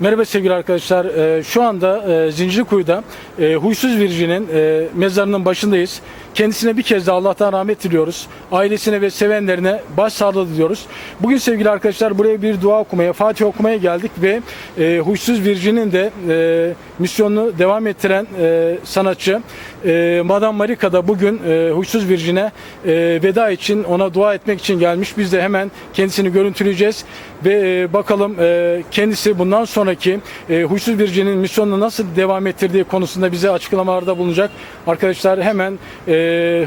Merhaba sevgili arkadaşlar. Ee, Şu anda e, Zincirlikuyu'da e, Huysuz Virgin'in e, mezarının başındayız. Kendisine bir kez daha Allah'tan rahmet diliyoruz. Ailesine ve sevenlerine başsağlığı diliyoruz. Bugün sevgili arkadaşlar buraya bir dua okumaya, Fatih okumaya geldik ve e, Huysuz Virgin'in de e, misyonunu devam ettiren e, sanatçı e, Madame Marika da bugün e, Huysuz Virgin'e e, veda için ona dua etmek için gelmiş. Biz de hemen kendisini görüntüleyeceğiz ve e, bakalım e, kendisi bundan sonraki e, Huysuz Virgin'in misyonunu nasıl devam ettirdiği konusunda bize açıklamalarda bulunacak. Arkadaşlar hemen e,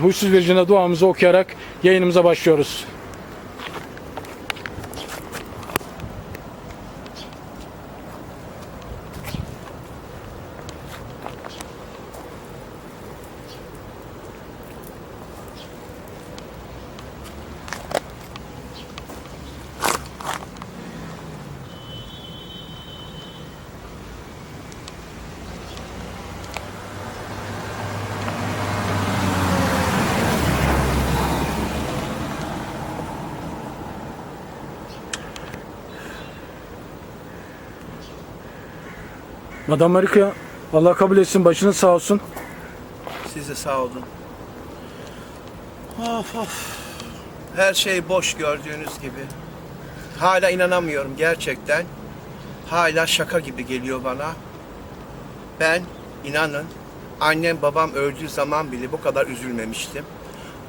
Huysuz Virgin'e duamızı okuyarak yayınımıza başlıyoruz. Madame Marika Allah kabul etsin başınız sağ olsun. Siz de sağ olun. Of of. Her şey boş gördüğünüz gibi. Hala inanamıyorum gerçekten. Hala şaka gibi geliyor bana. Ben inanın annem babam öldüğü zaman bile bu kadar üzülmemiştim.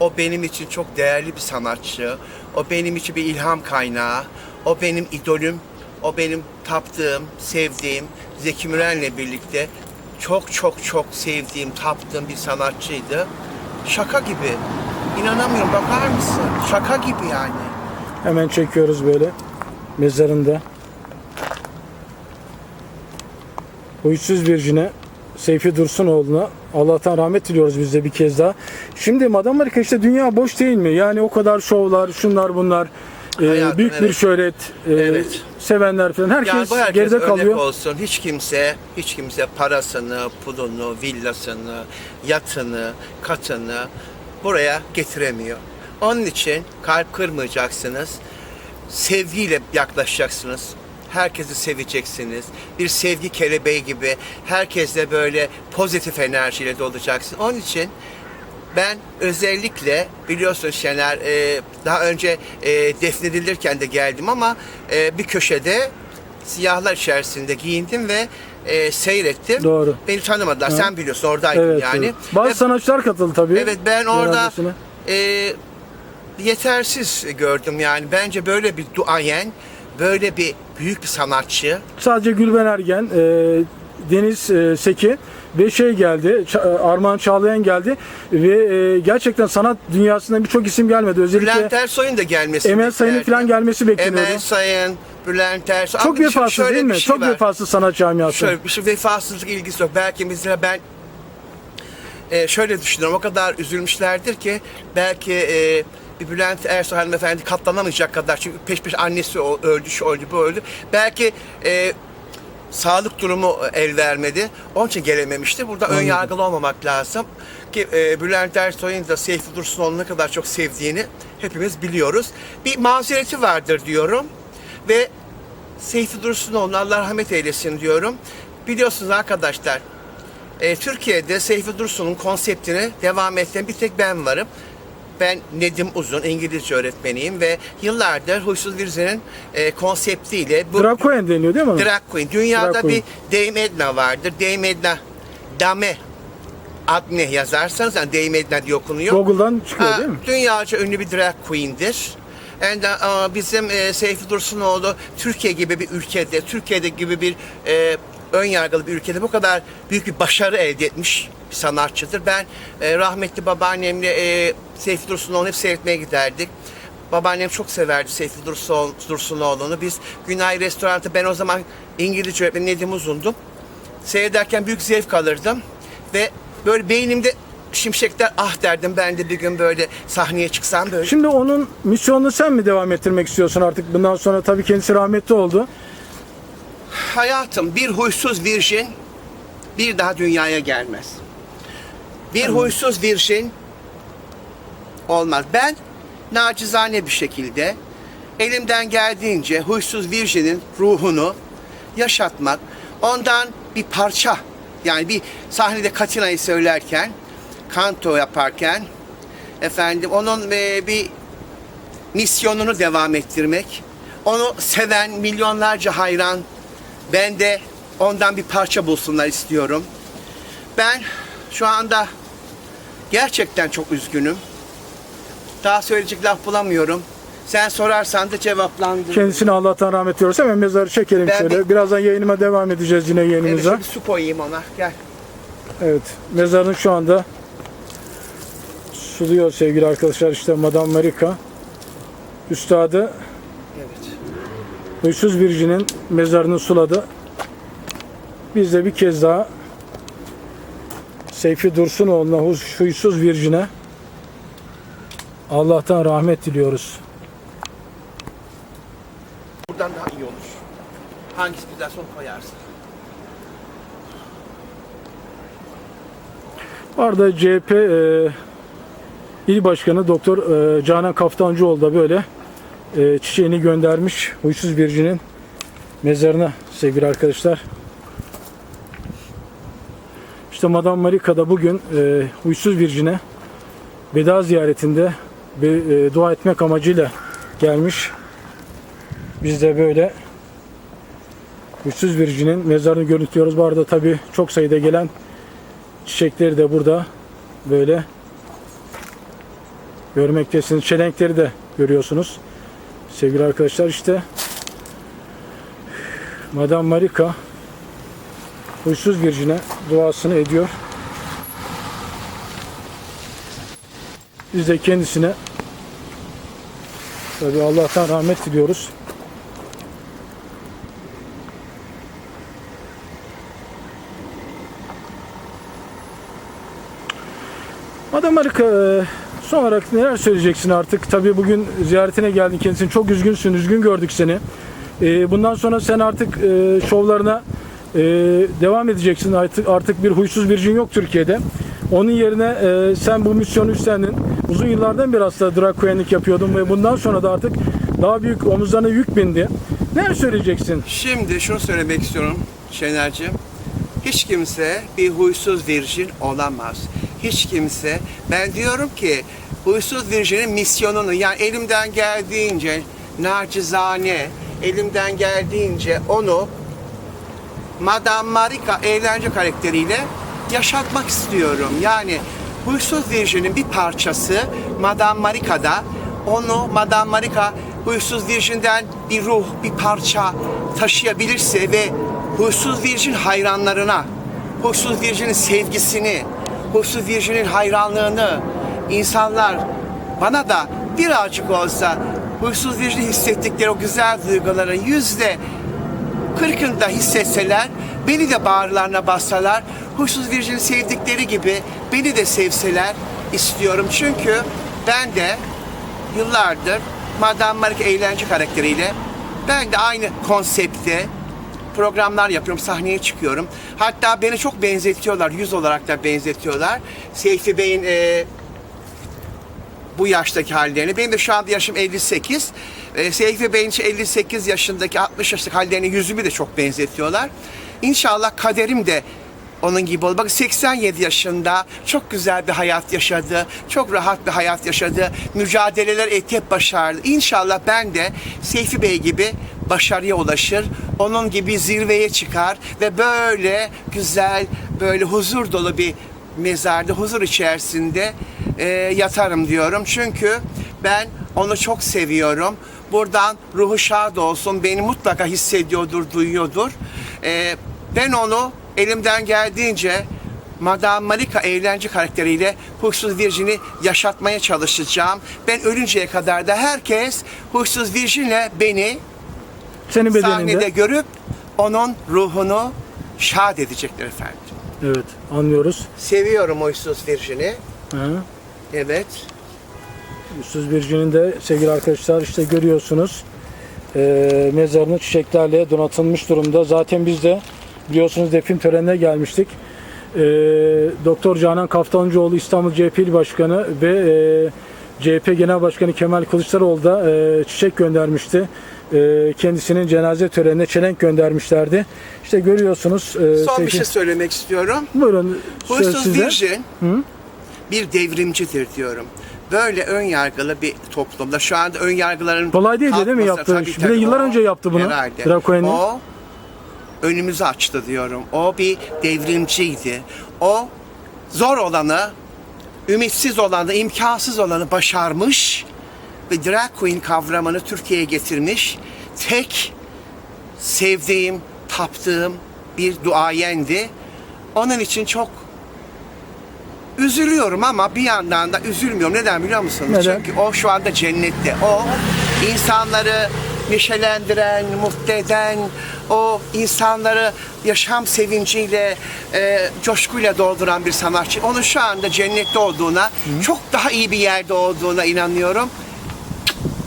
O benim için çok değerli bir sanatçı. O benim için bir ilham kaynağı. O benim idolüm. O benim taptığım, sevdiğim Zeki Müren'le birlikte çok çok çok sevdiğim, taptığım bir sanatçıydı. Şaka gibi. İnanamıyorum bakar mısın? Şaka gibi yani. Hemen çekiyoruz böyle mezarında. Huysuz Virgin'e Seyfi Dursunoğlu'na Allah'tan rahmet diliyoruz biz de bir kez daha. Şimdi Madame Marika işte dünya boş değil mi? Yani o kadar şovlar, şunlar bunlar. E, Hayatım, büyük bir evet. şöhret, e, Evet. sevenler falan. Herkes, Yani herkes geride kalıyor. olsun. Hiç kimse, hiç kimse parasını, pulunu, villasını, yatını, katını buraya getiremiyor. Onun için kalp kırmayacaksınız. Sevgiyle yaklaşacaksınız. Herkesi seveceksiniz. Bir sevgi kelebeği gibi herkesle böyle pozitif enerjiyle dolacaksın. Onun için ben özellikle biliyorsun Şener e, daha önce e, defnedilirken de geldim ama e, bir köşede siyahlar içerisinde giyindim ve e, seyrettim. Doğru. Beni tanımadılar. Sen biliyorsun oradaydın Evet, yani. evet. Bazı Ve- sanatçılar katıldı tabii. evet ben orada e, yetersiz gördüm yani. Bence böyle bir duayen, böyle bir büyük bir sanatçı. Sadece Gülben Ergen, e, Deniz e, Seki ve şey geldi, e, Armağan Çağlayan geldi ve e, gerçekten sanat dünyasından birçok isim gelmedi. Özellikle Bülent Ersoy'un da gelmesi Emel Sayın'ın falan gelmesi bekleniyordu. Emel Sayın, Bülent Ersoy. Çok Ama bir- vefasız şöyle değil mi? şey Çok var. vefasız sanat camiası. Şöyle bir şey vefasızlık ilgisi yok. Belki mesela ben e, şöyle düşünüyorum. O kadar üzülmüşlerdir ki belki e, bir Bülent Ersoy hanımefendi katlanamayacak kadar çünkü peş peşe annesi öldü, şu öldü, bu öldü. Belki e, sağlık durumu el vermedi. Onun için gelememişti. Burada ön yargılı olmamak lazım. Ki e, Bülent Ersoy'un da Seyfi Dursunoğlu'nu ne kadar çok sevdiğini hepimiz biliyoruz. Bir mazereti vardır diyorum. Ve Seyfi Dursunoğlu'na Allah rahmet eylesin diyorum. Biliyorsunuz arkadaşlar e, Türkiye'de Seyfi Dursun'un konseptini devam ettiren bir tek ben varım. Ben Nedim Uzun, İngilizce öğretmeniyim ve yıllardır Huysuz Virzen'in e, konseptiyle bu Drag Queen deniyor değil mi? Drag Queen. Dünyada Drag Queen. bir Dame Edna vardır. Dame Edna, Dame Adne yazarsanız yani Dame Edna diye okunuyor. Google'dan çıkıyor Ha, değil mi? Dünyaca ünlü bir drag queen'dir. And, uh, bizim e, Seyfi Dursunoğlu Türkiye gibi bir ülkede, Türkiye'de gibi bir e, ön yargılı bir ülkede bu kadar büyük bir başarı elde etmiş bir sanatçıdır. Ben e, rahmetli babaannemle e, Seyfi Dursunoğlu'nu hep seyretmeye giderdik. Babaannem çok severdi Seyfi Dursun, Dursunoğlu'nu. Biz Günay Restoran'ta ben o zaman İngilizce öğretmeni Nedim Uzun'dum. Seyrederken büyük zevk alırdım. Ve böyle beynimde şimşekler ah derdim ben de bir gün böyle sahneye çıksam böyle. Şimdi onun misyonunu sen mi devam ettirmek istiyorsun artık? Bundan sonra tabii kendisi rahmetli oldu. Hayatım bir huysuz virjin bir daha dünyaya gelmez. Bir huysuz virjin olmaz. Ben nacizane bir şekilde elimden geldiğince huysuz virjinin ruhunu yaşatmak, ondan bir parça yani bir sahnede Katina'yı söylerken, kanto yaparken efendim onun e, bir misyonunu devam ettirmek, onu seven milyonlarca hayran, ben de ondan bir parça bulsunlar istiyorum. Ben şu anda gerçekten çok üzgünüm. Daha söyleyecek laf bulamıyorum. Sen sorarsan da cevaplandırırım. Kendisine Allah'tan rahmet diliyoruz. Hemen mezarı çekelim Ben şöyle. bir- Birazdan yayınıma devam edeceğiz yine yayınımıza. şöyle su koyayım ona. Gel. Evet. Mezarın şu anda suluyor sevgili arkadaşlar. İşte Madame Marika. Üstadı Evet. Huysuz Virgin'in mezarını suladı. Biz de bir kez daha Seyfi Dursunoğlu'na, Huys- Huysuz Virgin'e Allah'tan rahmet diliyoruz. Buradan daha iyi olur. Hangisi güzelse onu koyarsın. Bu arada CHP e, İl Başkanı Doktor e, Canan Kaftancıoğlu da böyle e, çiçeğini göndermiş Huysuz Virgin'in mezarına sevgili arkadaşlar. İşte Madame Marika da bugün e, Huysuz Virgin'e veda ziyaretinde bir e, dua etmek amacıyla gelmiş. Biz de böyle Huysuz Virgin'in mezarını görüntülüyoruz. Bu arada tabi çok sayıda gelen Çiçekleri de burada böyle görmektesiniz. Çelenkleri de görüyorsunuz. Sevgili arkadaşlar işte Madame Marika Huysuz Virgin'e duasını ediyor. Biz de kendisine tabi Allah'tan rahmet diliyoruz. Madem Marika e, son olarak neler söyleyeceksin artık? Tabii bugün ziyaretine geldin kendisini. Çok üzgünsün. Üzgün gördük seni. E, Bundan sonra sen artık e, şovlarına e, devam edeceksin. Artık artık bir huysuz virgin yok Türkiye'de. Onun yerine e, sen bu misyonu üstlendin. Uzun yıllardan beri aslında drag queenlik yapıyordun ve bundan sonra da artık daha büyük omuzlarına yük bindi. Neler söyleyeceksin? Şimdi şunu söylemek istiyorum Şener'cim. Hiç kimse bir huysuz virjin olamaz. Hiç kimse. Ben diyorum ki huysuz virjinin misyonunu yani elimden geldiğince nacizane elimden geldiğince onu Madame Marika eğlence karakteriyle yaşatmak istiyorum. Yani Huysuz Virjin'in bir parçası Madame Marika'da onu Madame Marika Huysuz Virjin'den bir ruh, bir parça taşıyabilirse ve Huysuz Virjin hayranlarına, Huysuz Virjin'in sevgisini, Huysuz Virjin'in hayranlığını insanlar bana da birazcık olsa Huysuz Virjin'i hissettikleri o güzel duyguların yüzde kırkında hissetseler, beni de bağırlarına bassalar, huysuz virjini sevdikleri gibi beni de sevseler istiyorum. Çünkü ben de yıllardır Madame Marika eğlence karakteriyle ben de aynı konsepte programlar yapıyorum, sahneye çıkıyorum. Hatta beni çok benzetiyorlar, yüz olarak da benzetiyorlar. Seyfi Bey'in e, bu yaştaki hallerini. Benim de şu anda yaşım 58. Ee, Seyfi Bey'in 58 yaşındaki 60 yaşındaki hallerini yüzümü de çok benzetiyorlar. İnşallah kaderim de onun gibi olur. Bak 87 yaşında çok güzel bir hayat yaşadı. Çok rahat bir hayat yaşadı. Mücadeleler etti hep başardı. İnşallah ben de Seyfi Bey gibi başarıya ulaşır. Onun gibi zirveye çıkar ve böyle güzel, böyle huzur dolu bir mezarda, huzur içerisinde e, yatarım diyorum. Çünkü ben onu çok seviyorum. Buradan ruhu şad olsun. Beni mutlaka hissediyordur, duyuyordur. E, ben onu elimden geldiğince Madame Malika eğlence karakteriyle Huysuz Virgin'i yaşatmaya çalışacağım. Ben ölünceye kadar da herkes Huysuz Virgin'le beni Senin sahnede bedeninde. görüp onun ruhunu şad edecekler efendim. Evet anlıyoruz. Seviyorum Huysuz Virgin'i. Hı. Evet. Üstsüz Virgin'in de sevgili arkadaşlar işte görüyorsunuz e, mezarını çiçeklerle donatılmış durumda. Zaten biz de biliyorsunuz defin törenine gelmiştik. E, Doktor Canan Kaftancıoğlu İstanbul CHP Başkanı ve e, CHP Genel Başkanı Kemal Kılıçdaroğlu da e, çiçek göndermişti. E, kendisinin cenaze törenine çelenk göndermişlerdi. İşte görüyorsunuz. e, Son bir sevgili- şey söylemek istiyorum. Buyurun Huysuz. Virgin bir devrimcidir diyorum. Böyle ön yargılı bir toplumda şu anda ön yargıların Kolay değildi değil mi yaptığı Tabii, iş? Bir de tabii, yıllar o önce yaptı bunu, Herhalde. O önümüzü açtı diyorum. O bir devrimciydi. O zor olanı, ümitsiz olanı, imkansız olanı başarmış ve drag queen kavramını Türkiye'ye getirmiş. Tek sevdiğim, taptığım bir duayendi. Onun için çok üzülüyorum ama bir yandan da üzülmüyorum. Neden biliyor musunuz? Neden? Çünkü o şu anda cennette. O insanları neşelendiren, mutlu eden, o insanları yaşam sevinciyle, e, coşkuyla dolduran bir sanatçı. Onun şu anda cennette olduğuna, çok daha iyi bir yerde olduğuna inanıyorum.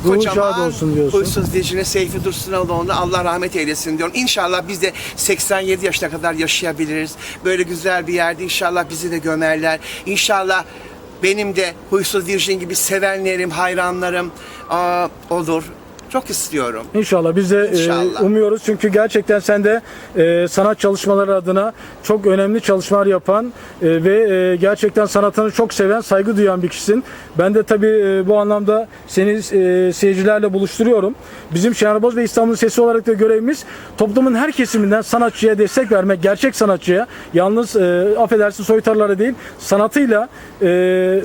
Ruhu şad olsun diyorsun. Huysuz Dicine Seyfi Dursunoğlu'na Allah rahmet eylesin diyorum. İnşallah biz de 87 yaşına kadar yaşayabiliriz. Böyle güzel bir yerde inşallah bizi de gömerler. İnşallah benim de Huysuz Virgin gibi sevenlerim, hayranlarım aa, olur. Çok istiyorum. İnşallah biz de e, İnşallah. umuyoruz çünkü gerçekten sen de e, sanat çalışmaları adına çok önemli çalışmalar yapan e, ve e, gerçekten sanatını çok seven, saygı duyan bir kişisin. Ben de tabii e, bu anlamda seni e, seyircilerle buluşturuyorum. Bizim Şenerboz ve İstanbul Sesi olarak da görevimiz toplumun her kesiminden sanatçıya destek vermek, gerçek sanatçıya, yalnız e, affedersin soytarılara değil, sanatıyla e,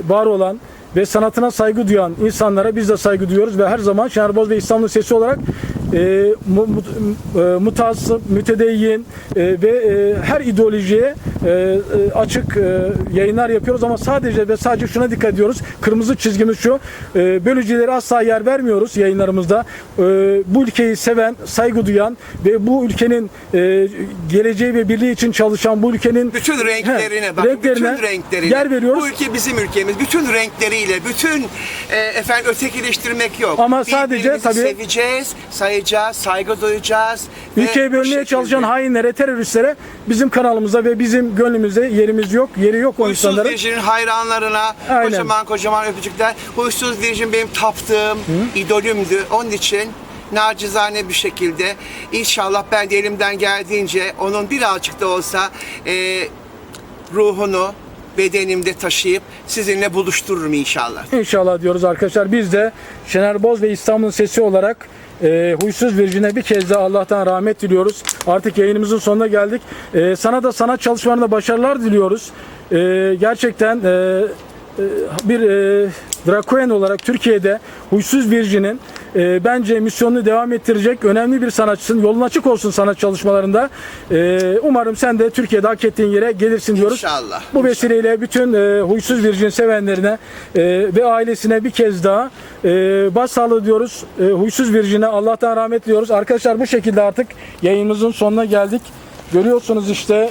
var olan ve sanatına saygı duyan insanlara biz de saygı duyuyoruz ve her zaman Şenerboz ve İstanbul Sesi olarak e, e, mutasip, mütedeyyin e, ve e, her ideolojiye e, e, açık e, yayınlar yapıyoruz ama sadece ve sadece şuna dikkat ediyoruz. Kırmızı çizgimiz şu. E, bölücülere asla yer vermiyoruz yayınlarımızda. E, bu ülkeyi seven, saygı duyan ve bu ülkenin e, geleceği ve birliği için çalışan bu ülkenin Bütün renklerine He, bak. renklerine bütün renklerine. yer veriyoruz. Bu ülke bizim ülkemiz. Bütün renkleriyle, bütün e, efendim ötekileştirmek yok. Ama sadece Birbirimizi tabii- seveceğiz, sayacağız, saygı duyacağız. ve Ülkeyi bu bölmeye şekilde- çalışan hainlere, teröristlere bizim kanalımızda ve bizim gönlümüzde yerimiz yok. Yeri yok o Huysuz insanların. Virgin'in hayranlarına Aynen. kocaman kocaman öpücükler. Huysuz Virgin benim taptığım idolümdü. Onun için nacizane bir şekilde inşallah ben de elimden geldiğince onun birazcık da olsa e, ruhunu bedenimde taşıyıp sizinle buluştururum inşallah. İnşallah diyoruz arkadaşlar. Biz de Şener Boz ve İstanbul Sesi olarak e, Huysuz Virgin'e bir kez daha Allah'tan rahmet diliyoruz. Artık yayınımızın sonuna geldik. E, sana da sanat çalışmalarında başarılar diliyoruz. E, gerçekten e, e, bir e, Dracoen olarak Türkiye'de Huysuz Virgin'in e, bence misyonunu devam ettirecek önemli bir sanatçısın. Yolun açık olsun sanat çalışmalarında. E, umarım sen de Türkiye'de hak ettiğin yere gelirsin diyoruz. İnşallah. Bu vesileyle bütün e, Huysuz Virgin sevenlerine e, ve ailesine bir kez daha e, başsağlığı diyoruz. E, Huysuz Virgin'e Allah'tan rahmet diliyoruz. Arkadaşlar bu şekilde artık yayınımızın sonuna geldik. Görüyorsunuz işte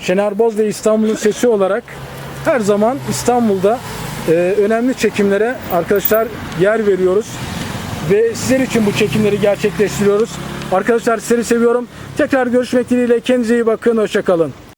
Şener Boz ve İstanbul'un sesi olarak her zaman İstanbul'da e, önemli çekimlere arkadaşlar yer veriyoruz. Ve sizler için bu çekimleri gerçekleştiriyoruz. Arkadaşlar sizleri seviyorum. Tekrar görüşmek dileğiyle. Kendinize iyi bakın. Hoşçakalın.